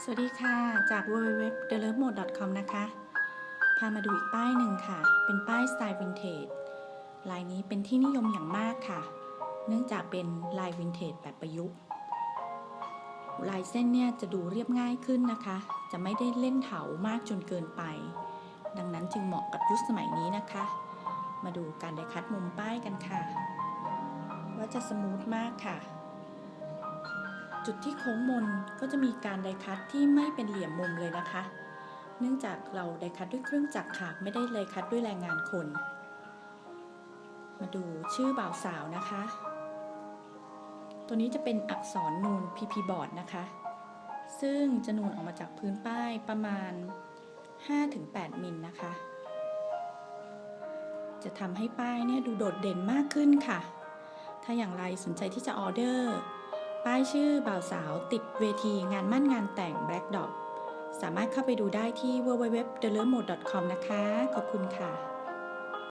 สวัสดีค่ะจาก w w w t h e l o v e m o d e c o m นะคะ พามาดูอีกป้ายหนึ่งค่ะ เป็นป้ายสไตล์วินเทจลายนี้เป็นที่นิยมอย่างมากค่ะ เนื่องจากเป็นลายวินเทจแบบประยุกต์ ลายเส้นเนี่ยจะดูเรียบง่ายขึ้นนะคะ จะไม่ได้เล่นเถามากจนเกินไป ดังนั้นจึงเหมาะกับยุคสมัยนี้นะคะ มาดูการไดคัดมุมป้ายกันค่ะ ว่าจะสมูทมากค่ะ จุดที่โค้งมนก็จะมีการไดคัตที่ไม่เป็นเหลี่ยมมุมเลยนะคะ เนื่องจากเราไดคัตด้วยเครื่องจักรค่ะ ไม่ได้ไดคัตด้วยแรงงานคน มาดูชื่อบ่าวสาวนะคะ ตัวนี้จะเป็นอักษรนูน PP board นะคะ ซึ่งจะนูนออกมาจากพื้นป้ายประมาณ 5-8 มิลนะคะ จะทำให้ป้ายเนี่ยดูโดดเด่นมากขึ้นค่ะ ถ้าอย่างไรสนใจที่จะออเดอร์ ป้ายชื่อบ่าวสาวติดเวทีงานมั่นงานแต่ง Black Dog สามารถเข้าไปดูได้ที่ www.thelermode.com นะคะ ขอบคุณค่ะ